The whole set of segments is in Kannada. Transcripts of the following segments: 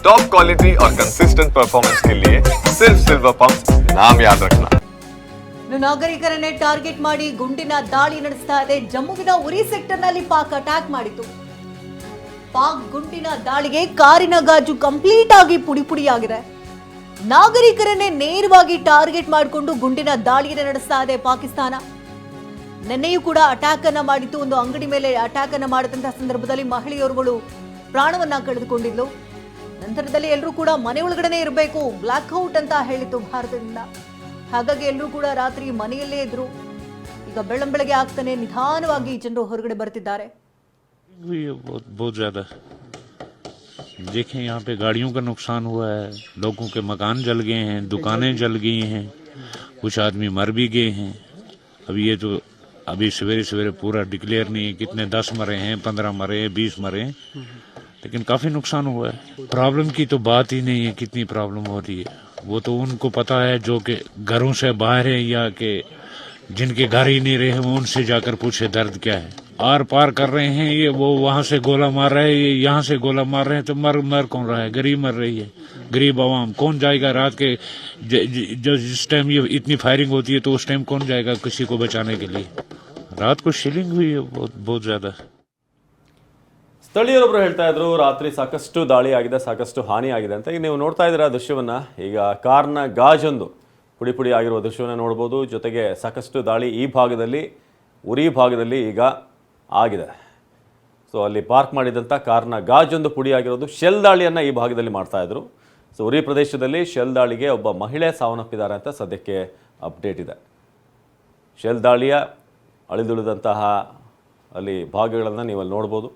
टॉप क्वालिटी और कंसिस्टेंट परफॉर्मेंस के लिए सिर्फ सिल्वर पंप नाम याद रखना ಇನ್ನು ನಾಗರಿಕರನ್ನೇ ಟಾರ್ಗೆಟ್ ಮಾಡಿ ಗುಂಡಿನ ದಾಳಿ ನಡೆಸ್ತಾ ಇದೆ ಜಮ್ಮುವಿನ ಉರಿ ಸೆಕ್ಟರ್ನಲ್ಲಿ ಪಾಕ್ ಅಟ್ಯಾಕ್ ಮಾಡಿತು ಪಾಕ್ ಗುಂಡಿನ ದಾಳಿಗೆ ಕಾರಿನ ಗಾಜು ಕಂಪ್ಲೀಟ್ ಆಗಿ ಪುಡಿ ಪುಡಿಯಾಗಿದೆ ನಾಗರಿಕರನ್ನೇ ನೇರವಾಗಿ ಟಾರ್ಗೆಟ್ ಮಾಡಿಕೊಂಡು ಗುಂಡಿನ ದಾಳಿಯನ್ನು ನಡೆಸ್ತಾ ಇದೆ ಪಾಕಿಸ್ತಾನ ನಿನ್ನೆಯೂ ಕೂಡ ಅಟ್ಯಾಕ್ ಅನ್ನ ಮಾಡಿತ್ತು ಒಂದು ಅಂಗಡಿ ಮೇಲೆ ಅಟ್ಯಾಕ್ ಅನ್ನ ಮಾಡಿದಂತಹ ಸಂದರ್ಭದಲ್ಲಿ ಮಹಿಳೆಯರುಗಳು ಪ್ರಾಣವನ್ನ ಕಳೆದುಕೊಂಡಿದ್ಲು ನಂತರದಲ್ಲಿ ಎಲ್ಲರೂ ಕೂಡ ಮನೆ ಒಳಗಡೆನೆ ಇರಬೇಕು ಬ್ಲಾಕ್ ಔಟ್ ಅಂತ ಹೇಳಿತ್ತು ಭಾರತದಿಂದ ಹಾಗಾಗಿ ಎಲ್ಲರೂ ಕೂಡ ರಾತ್ರಿ ಮನೆಯಲ್ಲೇ ಇದ್ರು ಈಗ ಬೆಳ್ಳಂಬೆಳಗ್ಗೆ ಆಗ್ತಾನೆ ನಿಧಾನವಾಗಿ ಜನರು ಹೊರಗಡೆ ಬರ್ತಿದ್ದಾರೆ हुई है बहुत बहुत ज़्यादा देखें यहाँ पे गाड़ियों का नुकसान हुआ है लोगों के मकान जल गए हैं दुकानें जल गई हैं कुछ आदमी मर भी गए हैं अभी ये तो अभी सवेरे सवेरे पूरा डिक्लेयर नहीं है कितने दस मरे हैं पंद्रह मरे हैं बीस मरे हैं लेकिन काफ़ी नुकसान हुआ है। प्रॉब्लम की तो बात ही नहीं है कितनी प्रॉब्लम हो रही है। वो तो उनको पता है जो कि घरों से बाहर है या कि जिनके घर ही नहीं रहे वो उनसे जाकर पूछे, दर्द क्या है? आर पार कर रहे हैं, ये वो वहाँ से गोला मार रहे हैं, ये यहाँ से गोला मार रहे हैं तो मर मर कौन रहा है? गरीब मर रही है। गरीब आवाम, कौन जाएगा रात के ज- जिस टाइम ये इतनी फायरिंग होती है तो उस टाइम कौन जाएगा किसी को बचाने के लिए? रात को शिलिंग हुई है बहुत बहुत ज़्यादा। ಸ್ಥಳೀಯರೊಬ್ಬರು ಹೇಳ್ತಾ ಇದ್ರು, ರಾತ್ರಿ ಸಾಕಷ್ಟು ದಾಳಿ ಆಗಿದೆ ಸಾಕಷ್ಟು ಹಾನಿ ಆಗಿದೆ ಅಂತ. ಈಗ ನೀವು ನೋಡ್ತಾ ಇದ್ದೀರಾ ದೃಶ್ಯವನ್ನ? ಈಗ ಕಾರ್ನ ಗಾಜೊಂದು ಪುಡಿ ಪುಡಿ ಆಗಿರುವ ದೃಶ್ಯವನ್ನು ನೋಡ್ಬೋದು. ಜೊತೆಗೆ ಸಾಕಷ್ಟು ದಾಳಿ ಈ ಭಾಗದಲ್ಲಿ, ಉರಿ ಭಾಗದಲ್ಲಿ ಈಗ ಆಗಿದೆ. ಸೊ ಅಲ್ಲಿ ಪಾರ್ಕ್ ಮಾಡಿದಂಥ ಕಾರ್ನ ಗಾಜೊಂದು ಪುಡಿ ಆಗಿರೋದು. ಶೆಲ್ ದಾಳಿಯನ್ನು ಈ ಭಾಗದಲ್ಲಿ ಮಾಡ್ತಾ ಇದ್ರು. ಸೊ ಉರಿ ಪ್ರದೇಶದಲ್ಲಿ ಶೆಲ್ ದಾಳಿಗೆ ಒಬ್ಬ ಮಹಿಳೆ ಸಾವನ್ನಪ್ಪಿದ್ದಾರೆ ಅಂತ ಸದ್ಯಕ್ಕೆ ಅಪ್ಡೇಟ್ ಇದೆ. ಶೆಲ್ ದಾಳಿಯ ಅಳಿದುಳಿದಂತಹ ಅಲ್ಲಿ ಭಾಗಗಳನ್ನು ನೀವು ಅಲ್ಲಿ ನೋಡ್ಬೋದು.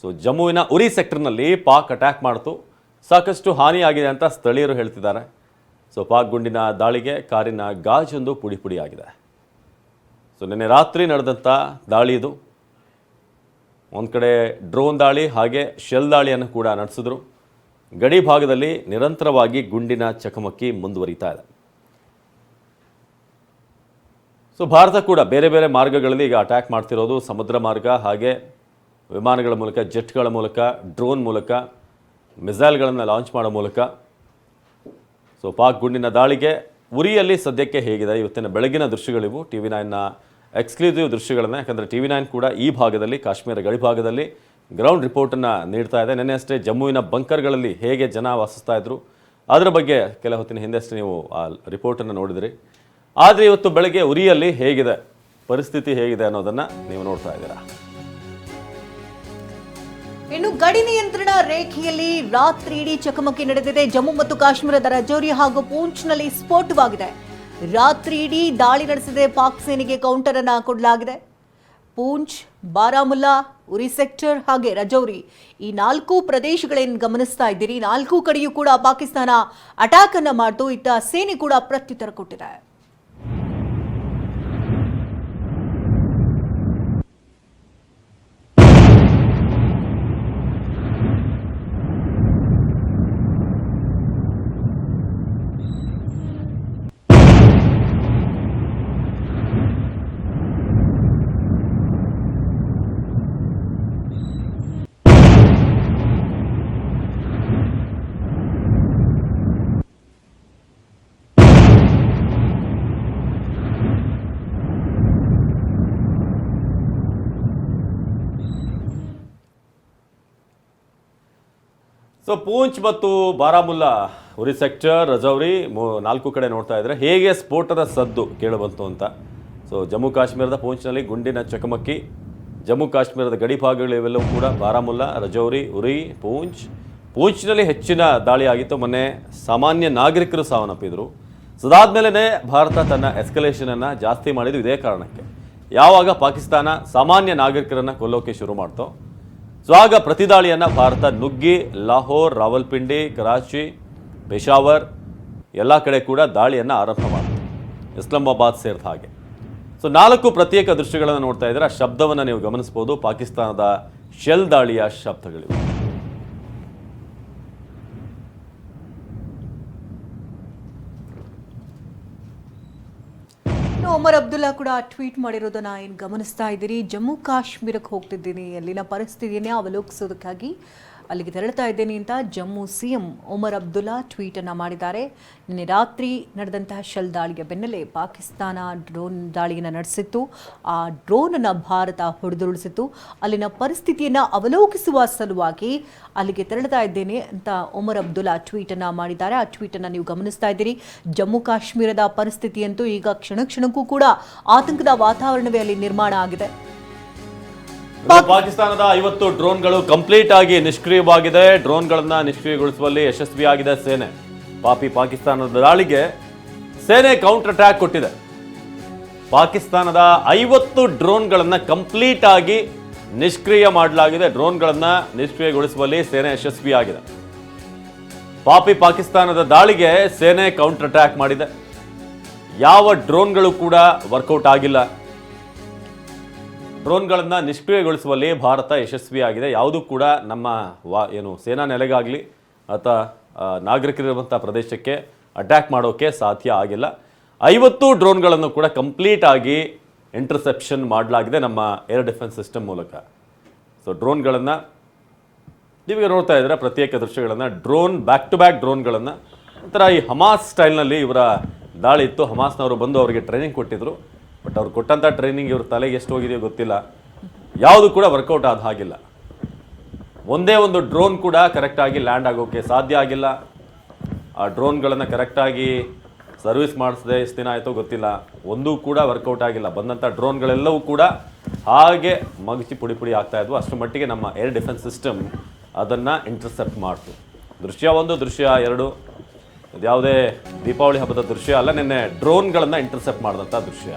ಸೊ ಜಮ್ಮುವಿನ ಉರಿ ಸೆಕ್ಟರ್ನಲ್ಲಿ ಪಾಕ್ ಅಟ್ಯಾಕ್ ಮಾಡ್ತು. ಸಾಕಷ್ಟು ಹಾನಿಯಾಗಿದೆ ಅಂತ ಸ್ಥಳೀಯರು ಹೇಳ್ತಿದ್ದಾರೆ. ಸೊ ಪಾಕ್ ಗುಂಡಿನ ದಾಳಿಗೆ ಕಾರಿನ ಗಾಜೊಂದು ಪುಡಿ ಪುಡಿಯಾಗಿದೆ ಸೊ ನಿನ್ನೆ ರಾತ್ರಿ ನಡೆದಂಥ ದಾಳಿ ಇದು. ಒಂದು ಕಡೆ ಡ್ರೋನ್ ದಾಳಿ, ಹಾಗೆ ಶೆಲ್ ದಾಳಿಯನ್ನು ಕೂಡ ನಡೆಸಿದ್ರು. ಗಡಿ ಭಾಗದಲ್ಲಿ ನಿರಂತರವಾಗಿ ಗುಂಡಿನ ಚಕಮಕಿ ಮುಂದುವರಿತಾ ಇದೆ. ಸೊ ಭಾರತ ಕೂಡ ಬೇರೆ ಬೇರೆ ಮಾರ್ಗಗಳಲ್ಲಿ ಈಗ ಅಟ್ಯಾಕ್ ಮಾಡ್ತಿರೋದು. ಸಮುದ್ರ ಮಾರ್ಗ, ಹಾಗೆ ವಿಮಾನಗಳ ಮೂಲಕ, ಜೆಟ್ಗಳ ಮೂಲಕ, ಡ್ರೋನ್ ಮೂಲಕ, ಮಿಸೈಲ್ಗಳನ್ನು ಲಾಂಚ್ ಮಾಡೋ ಮೂಲಕ. ಸೊ, ಪಾಕ್ ಗುಂಡಿನ ದಾಳಿಗೆ ಉರಿಯಲ್ಲಿ ಸದ್ಯಕ್ಕೆ ಹೇಗಿದೆ? ಇವತ್ತಿನ ಬೆಳಗಿನ ದೃಶ್ಯಗಳಿವು. ಟಿ ವಿ ನೈನ್ನ ಎಕ್ಸ್ಕ್ಲೂಸಿವ್ ದೃಶ್ಯಗಳನ್ನು, ಯಾಕಂದರೆ ಟಿ ವಿ ನೈನ್ ಕೂಡ ಈ ಭಾಗದಲ್ಲಿ, ಕಾಶ್ಮೀರ ಗಡಿ ಭಾಗದಲ್ಲಿ ಗ್ರೌಂಡ್ ರಿಪೋರ್ಟನ್ನು ನೀಡ್ತಾ ಇದೆ. ನಿನ್ನೆ ಅಷ್ಟೇ ಜಮ್ಮುವಿನ ಬಂಕರ್ಗಳಲ್ಲಿ ಹೇಗೆ ಜನ ವಾಸಿಸ್ತಾ ಇದ್ರು, ಅದರ ಬಗ್ಗೆ ಕೆಲ ಹೊತ್ತಿನ ಹಿಂದೆ ಅಷ್ಟೇ ನೀವು ಆ ರಿಪೋರ್ಟನ್ನು ನೋಡಿದಿರಿ. ಆದರೆ ಇವತ್ತು ಬೆಳಗ್ಗೆ ಉರಿಯಲ್ಲಿ ಹೇಗಿದೆ? ಪರಿಸ್ಥಿತಿ ಹೇಗಿದೆ ಅನ್ನೋದನ್ನು ನೀವು ನೋಡ್ತಾ ಇದ್ದೀರಾ? ಗಡಿ ನಿಯಂತ್ರಣ ರೇಖೆಯಲ್ಲಿ ರಾತ್ರಿ ಇಡೀ ಚಕಮಕಿ ನಡೆದಿದೆ. ಜಮ್ಮು ಮತ್ತು ಕಾಶ್ಮೀರದ ರಜೌರಿ ಹಾಗೂ ಪೂಂಚ್ನಲ್ಲಿ ಸ್ಫೋಟವಾಗಿದೆ. ರಾತ್ರಿ ಇಡೀ ದಾಳಿ ನಡೆಸಿದೆ. ಪಾಕ್ ಸೇನೆಗೆ ಕೌಂಟರ್ ಅನ್ನ ಕೊಡಲಾಗಿದೆ. ಪೂಂಚ್, ಬಾರಾಮುಲ್ಲಾ, ಉರಿ ಸೆಕ್ಟರ್ ಹಾಗೆ ರಜೌರಿ ಈ ನಾಲ್ಕು ಪ್ರದೇಶಗಳೇನು ಗಮನಿಸ್ತಾ ಇದ್ದೀರಿ? ನಾಲ್ಕು ಕಡೆಯೂ ಕೂಡ ಪಾಕಿಸ್ತಾನ ಅಟ್ಯಾಕ್ ಅನ್ನ ಮಾಡಿತು. ಇತ್ತ ಸೇನೆ ಕೂಡ ಪ್ರತ್ಯುತ್ತರ ಕೊಟ್ಟಿದೆ. ಸೊ ಪೂಂಚ್ ಮತ್ತು ಬಾರಾಮುಲ್ಲಾ, ಉರಿ ಸೆಕ್ಟರ್ ರಜೌರಿ ನಾಲ್ಕು ಕಡೆ ನೋಡ್ತಾ ಇದ್ರೆ ಹೇಗೆ ಸ್ಫೋಟದ ಸದ್ದು ಕೇಳಬಂತು ಅಂತ. ಸೊ ಜಮ್ಮು ಕಾಶ್ಮೀರದ ಪೂಂಚ್ನಲ್ಲಿ ಗುಂಡಿನ ಚಕಮಕಿ. ಜಮ್ಮು ಕಾಶ್ಮೀರದ ಗಡಿ ಭಾಗಗಳು ಇವೆಲ್ಲವೂ ಕೂಡ ಬಾರಾಮುಲ್ಲಾ, ರಜೌರಿ, ಉರಿ, ಪೂಂಚ್. ಪೂಂಚ್ನಲ್ಲಿ ಹೆಚ್ಚಿನ ದಾಳಿ ಆಗಿತ್ತು. ಮೊನ್ನೆ ಸಾಮಾನ್ಯ ನಾಗರಿಕರು ಸಾವನ್ನಪ್ಪಿದ್ರು ಸೊ ಅದಾದ್ಮೇಲೆ ಭಾರತ ತನ್ನ ಎಸ್ಕಲೇಷನನ್ನು ಜಾಸ್ತಿ ಮಾಡಿದ್ದು ಇದೇ ಕಾರಣಕ್ಕೆ. ಯಾವಾಗ ಪಾಕಿಸ್ತಾನ ಸಾಮಾನ್ಯ ನಾಗರಿಕರನ್ನು ಕೊಲ್ಲೋಕೆ ಶುರು ಮಾಡ್ತೋ ಸೊ ಆಗ ಪ್ರತಿದಾಳಿಯನ್ನು ಭಾರತ ನುಗ್ಗಿ, ಲಾಹೋರ್, ರಾವಲ್ಪಿಂಡಿ, ಕರಾಚಿ, ಪೆಶಾವರ್, ಎಲ್ಲ ಕಡೆ ಕೂಡ ದಾಳಿಯನ್ನು ಆರಂಭ ಮಾಡಿತು. ಇಸ್ಲಾಮಾಬಾದ್ ಸೇರಿದ ಹಾಗೆ. ಸೊ ನಾಲ್ಕು ಪ್ರತ್ಯೇಕ ದೃಶ್ಯಗಳನ್ನು ನೋಡ್ತಾ ಇದ್ದರೆ. ಆ ಶಬ್ದವನ್ನು ನೀವು ಗಮನಿಸ್ಬೋದು. ಪಾಕಿಸ್ತಾನದ ಶೆಲ್ ದಾಳಿಯ ಶಬ್ದಗಳಿವೆ. ಒಮರ್ ಅಬ್ದುಲ್ಲಾ ಕೂಡ ಟ್ವೀಟ್ ಮಾಡಿರೋದನ್ನ ಏನು ಗಮನಿಸ್ತಾ ಇದ್ದೀರಿ? ಜಮ್ಮು ಕಾಶ್ಮೀರಕ್ಕೆ ಹೋಗ್ತಿದ್ದೀನಿ. ಅಲ್ಲಿನ ಪರಿಸ್ಥಿತಿಯನ್ನೇ ಅವಲೋಕಿಸೋದಕ್ಕಾಗಿ ಅಲ್ಲಿಗೆ ತೆರಳುತ್ತಾ ಇದ್ದೇನೆ ಅಂತ ಜಮ್ಮು ಸಿಎಂ ಒಮರ್ ಅಬ್ದುಲ್ಲಾ ಟ್ವೀಟ್ ಅನ್ನ ಮಾಡಿದ್ದಾರೆ. ನಿನ್ನೆ ರಾತ್ರಿ ನಡೆದಂತಹ ಶೆಲ್ ದಾಳಿಯ ಬೆನ್ನಲ್ಲೇ ಪಾಕಿಸ್ತಾನ ಡ್ರೋನ್ ದಾಳಿಯನ್ನು ನಡೆಸಿತ್ತು. ಆ ಡ್ರೋನ್ ಅನ್ನ ಭಾರತ ಹೊಡೆದುರುಳಿಸಿತ್ತು. ಅಲ್ಲಿನ ಪರಿಸ್ಥಿತಿಯನ್ನ ಅವಲೋಕಿಸುವ ಸಲುವಾಗಿ ಅಲ್ಲಿಗೆ ತೆರಳುತ್ತಾ ಇದ್ದೇನೆ ಅಂತ ಒಮರ್ ಅಬ್ದುಲ್ಲಾ ಟ್ವೀಟ್ ಅನ್ನ ಮಾಡಿದ್ದಾರೆ. ಆ ಟ್ವೀಟ್ ಅನ್ನ ನೀವು ಗಮನಿಸ್ತಾ ಇದ್ದೀರಿ. ಜಮ್ಮು ಕಾಶ್ಮೀರದ ಪರಿಸ್ಥಿತಿಯಂತೂ ಈಗ ಕ್ಷಣ ಕ್ಷಣಕ್ಕೂ ಕೂಡ ಆತಂಕದ ವಾತಾವರಣವೇ ಅಲ್ಲಿ ನಿರ್ಮಾಣ ಆಗಿದೆ. ಪಾಕಿಸ್ತಾನದ ಐವತ್ತು ಡ್ರೋನ್ಗಳು ಕಂಪ್ಲೀಟ್ ಆಗಿ ನಿಷ್ಕ್ರಿಯವಾಗಿದೆ. ಡ್ರೋನ್ಗಳನ್ನ ನಿಷ್ಕ್ರಿಯಗೊಳಿಸುವಲ್ಲಿ ಯಶಸ್ವಿಯಾಗಿದೆ ಸೇನೆ. ಪಾಪಿ ಪಾಕಿಸ್ತಾನದ ದಾಳಿಗೆ ಸೇನೆ ಕೌಂಟರ್ ಅಟ್ಯಾಕ್ ಕೊಟ್ಟಿದೆ. ಪಾಕಿಸ್ತಾನದ ಐವತ್ತು ಡ್ರೋನ್ಗಳನ್ನ ಕಂಪ್ಲೀಟ್ ಆಗಿ ನಿಷ್ಕ್ರಿಯ ಮಾಡಲಾಗಿದೆ. ಡ್ರೋನ್ಗಳನ್ನ ನಿಷ್ಕ್ರಿಯಗೊಳಿಸುವಲ್ಲಿ ಸೇನೆ ಯಶಸ್ವಿಯಾಗಿದೆ. ಪಾಪಿ ಪಾಕಿಸ್ತಾನದ ದಾಳಿಗೆ ಸೇನೆ ಕೌಂಟರ್ ಅಟ್ಯಾಕ್ ಮಾಡಿದೆ. ಯಾವ ಡ್ರೋನ್ಗಳು ಕೂಡ ವರ್ಕೌಟ್ ಆಗಿಲ್ಲ. ಡ್ರೋನ್ಗಳನ್ನು ನಿಷ್ಕ್ರಿಯಗೊಳಿಸುವಲ್ಲಿ ಭಾರತ ಯಶಸ್ವಿಯಾಗಿದೆ. ಯಾವುದೂ ಕೂಡ ನಮ್ಮ ವಾ, ಏನು ಸೇನಾ ನೆಲೆಗಾಗಲಿ ಅಥವಾ ನಾಗರಿಕರಿರುವಂಥ ಪ್ರದೇಶಕ್ಕೆ ಅಟ್ಯಾಕ್ ಮಾಡೋಕ್ಕೆ ಸಾಧ್ಯ ಆಗಿಲ್ಲ. ಐವತ್ತು ಡ್ರೋನ್ಗಳನ್ನು ಕೂಡ ಕಂಪ್ಲೀಟ್ ಆಗಿ ಇಂಟರ್ಸೆಪ್ಷನ್ ಮಾಡಲಾಗಿದೆ ನಮ್ಮ ಏರ್ ಡಿಫೆನ್ಸ್ ಸಿಸ್ಟಮ್ ಮೂಲಕ. ಸೊ, ಡ್ರೋನ್ಗಳನ್ನು ನೀವೀಗ ನೋಡ್ತಾ ಇದ್ದೀರಾ, ಪ್ರತ್ಯೇಕ ದೃಶ್ಯಗಳನ್ನು, ಡ್ರೋನ್, ಬ್ಯಾಕ್ ಟು ಬ್ಯಾಕ್ ಡ್ರೋನ್ಗಳನ್ನು. ಒಂಥರ ಈ ಹಮಾಸ್ ಸ್ಟೈಲ್ನಲ್ಲಿ ಇವರ ದಾಳಿ ಇತ್ತು. ಹಮಾಸ್ನವರು ಬಂದು ಅವರಿಗೆ ಟ್ರೈನಿಂಗ್ ಕೊಟ್ಟಿದ್ರು. ಬಟ್ ಅವ್ರು ಕೊಟ್ಟಂಥ ಟ್ರೈನಿಂಗ್ ಇವ್ರ ತಲೆಗೆ ಎಷ್ಟು ಹೋಗಿದೆಯೋ ಗೊತ್ತಿಲ್ಲ. ಯಾವುದು ಕೂಡ ವರ್ಕೌಟ್ ಆದ ಹಾಗಿಲ್ಲ. ಒಂದೇ ಒಂದು ಡ್ರೋನ್ ಕೂಡ ಕರೆಕ್ಟಾಗಿ ಲ್ಯಾಂಡ್ ಆಗೋಕ್ಕೆ ಸಾಧ್ಯ ಆಗಿಲ್ಲ. ಆ ಡ್ರೋನ್ಗಳನ್ನು ಕರೆಕ್ಟಾಗಿ ಸರ್ವಿಸ್ ಮಾಡಿಸದೆ ಎಷ್ಟು ದಿನ ಆಯಿತೋ ಗೊತ್ತಿಲ್ಲ. ಒಂದೂ ಕೂಡ ವರ್ಕೌಟ್ ಆಗಿಲ್ಲ. ಬಂದಂಥ ಡ್ರೋನ್ಗಳೆಲ್ಲವೂ ಕೂಡ ಹಾಗೆ ಮಗಚಿ ಪುಡಿ ಪುಡಿ ಆಗ್ತಾ ಇದ್ವು. ಅಷ್ಟರ ಮಟ್ಟಿಗೆ ನಮ್ಮ ಏರ್ ಡಿಫೆನ್ಸ್ ಸಿಸ್ಟಮ್ ಅದನ್ನು ಇಂಟರ್ಸೆಪ್ಟ್ ಮಾಡ್ತು. ದೃಶ್ಯ ಒಂದು, ದೃಶ್ಯ ಎರಡು. ಯಾವುದೇ ದೀಪಾವಳಿ ಹಬ್ಬದ ದೃಶ್ಯ ಅಲ್ಲ, ನಿನ್ನೆ ಡ್ರೋನ್ಗಳನ್ನು ಇಂಟರ್ಸೆಪ್ಟ್ ಮಾಡಿದಂಥ ದೃಶ್ಯ.